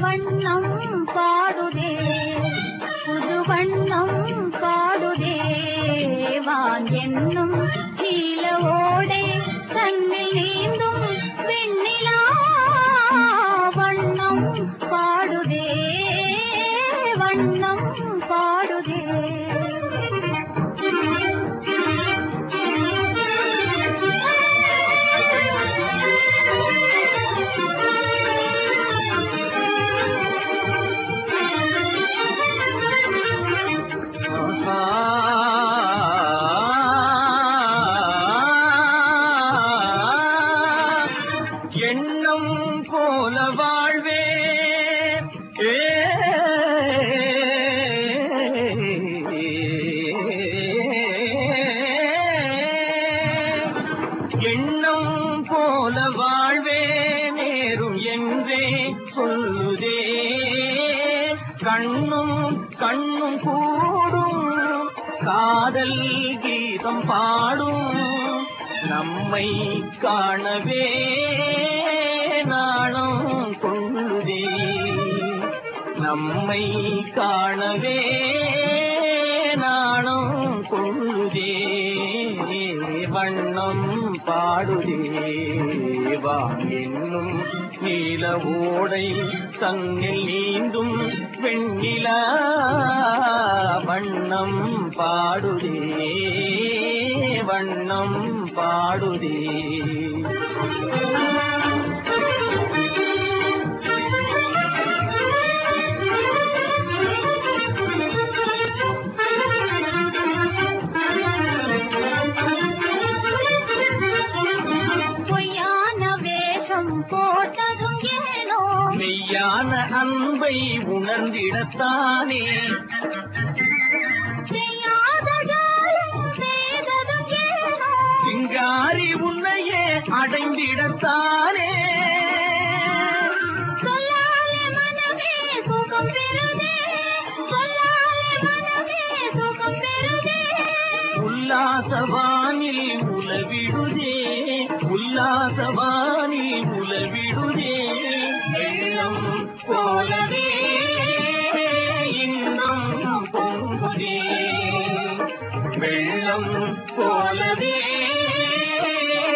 வண்ணம் பாடுதே நான் என்னும் கீழவோ வாழ்வே. எண்ணம் போல வாழ்வே நேரும் என்றே சொல்லுதே. கண்ணும் கண்ணும் கூடும் காதல் கீதம் பாடும். நம்மை காணவே. நம்மை காணவே நாணம் கொள்ளுதே வண்ணம் பாடுதே வா என்னும் நீல ஓடை தங்கில் நீந்தும் வெண்ணிலா. வண்ணம் பாடுதே வண்ணம் பாடுதே. போட்டதும் ஏனோ? மெய்யான அன்பை உணர்ந்திடத்தானே? சிங்காரி உன்னையே அடைந்திடத்தானே வெள்ளம் போலவே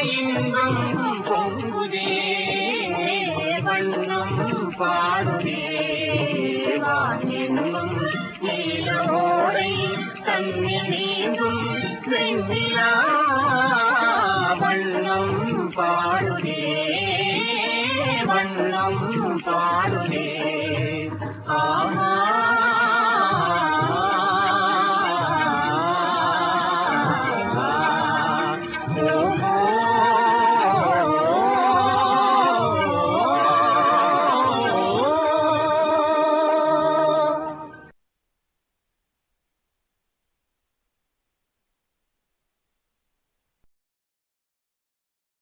இன்பம் பொங்குதே. வண்ணம் பாடுதே. வான் என்னும் நீலோடை நீங்கும் வெண்ணிலா. வண்ணம் பாடுதே. வண்ணம் பாடுதே. ஆமா.